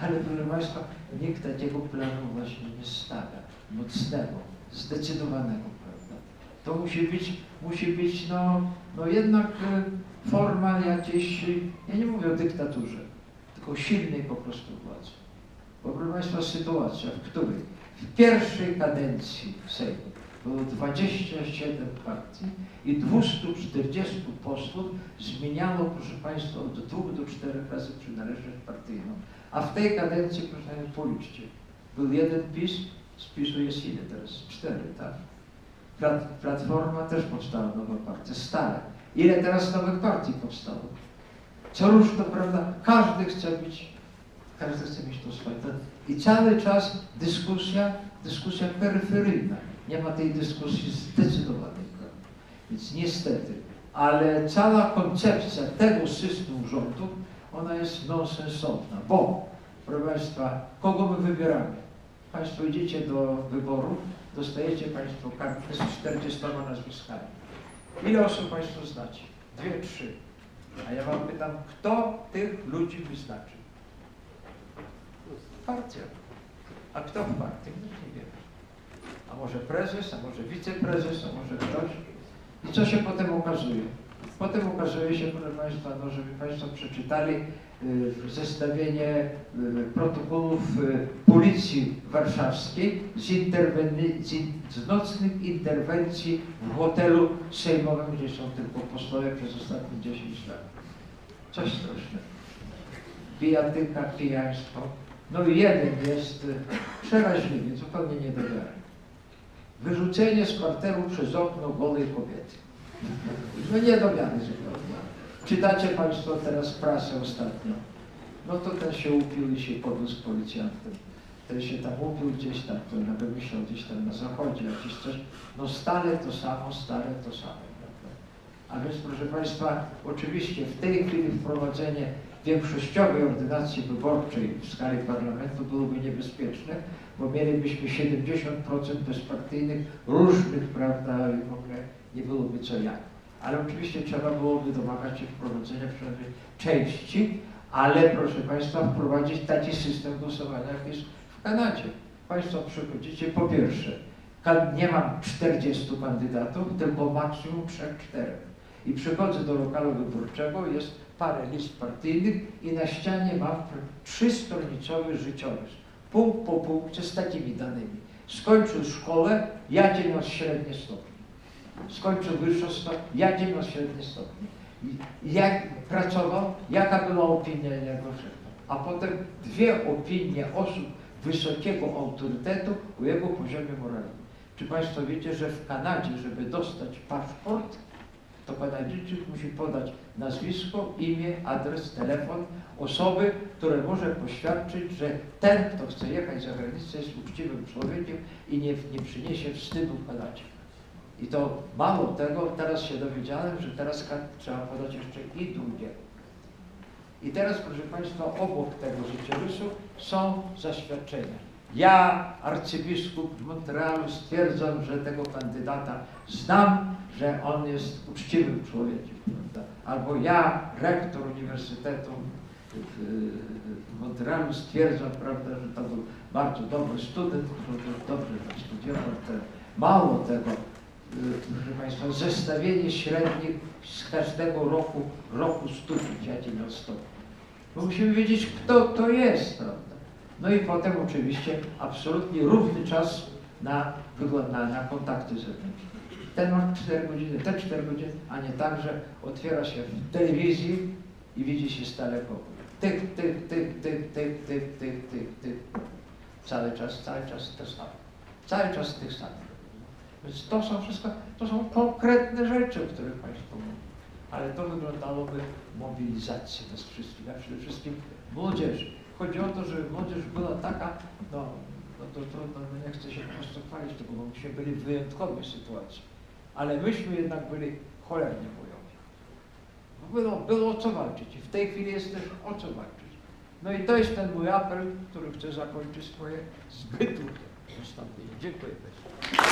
ale proszę Państwa, nikt takiego planu właśnie nie stawia. Mocnego, zdecydowanego, prawda? To musi być, musi być no, no jednak e, forma jakiejś, ja nie mówię o dyktaturze, tylko silnej po prostu władzy. Bo proszę Państwa, sytuacja, w której w pierwszej kadencji Sejmu było 27 partii i 240 posłów zmieniało, proszę Państwa, od dwóch do czterech razy przynależność partyjną. A w tej kadencji, proszę Państwa, policzcie, był jeden PiS, z PiSu jest ile teraz? Cztery, tak? Plat, Platforma też powstała nowa partia, stale. Ile teraz nowych partii powstało? Co róż prawda, każdy chce być, każdy chce mieć to swoje. I cały czas dyskusja, dyskusja peryferyjna. Nie ma tej dyskusji zdecydowanej? Więc niestety, ale cała koncepcja tego systemu rządu, ona jest nonsensowna, bo, proszę Państwa, kogo my wybieramy? Państwo idziecie do wyboru, dostajecie Państwo kartę z 40 nazwiskami. Ile osób Państwo znacie? Dwie, trzy. A ja Wam pytam, kto tych ludzi wyznaczy? Partia. A kto w partii? No nie wiem. A może prezes, a może wiceprezes, a może ktoś. I co się potem okazuje? Potem okazuje się, proszę Państwa, no, żeby Państwo przeczytali y, zestawienie y, protokołów y, Policji Warszawskiej z, z, in- z nocnych interwencji w hotelu sejmowym, gdzie są tylko posłowie przez ostatnie 10 lat. Coś strasznego. Bijatyka, pijaństwo. No i jeden jest y, przeraźliwy, zupełnie nie. Wyrzucenie z kwarteru przez okno golej kobiety. No nie do wiary zupełnie. Czytacie Państwo teraz prasę ostatnio. No to ten się upił i się podniósł policjantem. Ten się tam upił gdzieś tam, to na wymyślał gdzieś tam na zachodzie, jakieś coś. No stale to samo, stale to samo. A więc proszę Państwa, oczywiście w tej chwili wprowadzenie większościowej ordynacji wyborczej w skali parlamentu byłoby niebezpieczne, bo mielibyśmy 70% bezpartyjnych, różnych, prawda, i w ogóle nie byłoby co jak. Ale oczywiście trzeba byłoby domagać się wprowadzenia przynajmniej części, ale proszę Państwa, wprowadzić taki system głosowania, jak jest w Kanadzie. Państwo przychodzicie, po pierwsze, nie mam 40 kandydatów, tylko maksimum 3-4. I przychodzę do lokalu wyborczego, jest parę list partyjnych i na ścianie mam trzystronicowy życiorys. Punkt po punkcie z takimi danymi. Skończył szkołę, jakie miał średnie stopnie. Skończył wyższą stopnie, jakie miał średnie stopnie. Jak pracował, jaka była opinia jego szefa. A potem dwie opinie osób wysokiego autorytetu o jego poziomie moralnym. Czy Państwo wiecie, że w Kanadzie, żeby dostać paszport, to Kanadyjczyk musi podać nazwisko, imię, adres, telefon osoby, które może poświadczyć, że ten, kto chce jechać za granicę, jest uczciwym człowiekiem i nie, nie przyniesie wstydu w Kanadzie. I to mało tego, teraz się dowiedziałem, że teraz trzeba podać jeszcze i drugie. I teraz, proszę Państwa, obok tego życiorysu są zaświadczenia. Ja, arcybiskup Montrealu, stwierdzam, że tego kandydata znam, że on jest uczciwym człowiekiem, prawda? Albo ja, rektor Uniwersytetu w, Montrealu, stwierdzam, prawda, że to był bardzo dobry student, który dobrze studiował. Te, mało tego, y, proszę Państwa, zestawienie średnich z każdego roku, roku studiów, jaki miał stopień. Bo musimy wiedzieć, kto to jest, prawda? No i potem oczywiście absolutnie równy czas na, na, na kontakty zewnętrzne. Ten ma 4 godziny, ten 4 godziny, a nie tak, że otwiera się w telewizji i widzi się stale pokój. Tych, tych, tych, tych, tych, tych, tych, tych, tych. Cały czas, cały czas to samo. Cały czas tych samych. Więc to są wszystko, to są konkretne rzeczy, o których Państwo mówią. Ale to wyglądałoby mobilizację nas wszystkich, a przede wszystkim młodzieży. Chodzi o to, żeby młodzież była taka, no, no to, to no, no nie chcę się po prostu chwalić tego, bo myśmy byli w wyjątkowej sytuacji. Ale myśmy jednak byli cholernie bojowi. Bo Było, było o co walczyć i w tej chwili jest też o co walczyć. No i to jest ten mój apel, który chcę zakończyć swoje zbyt długie wystąpienie. Dziękuję bardzo.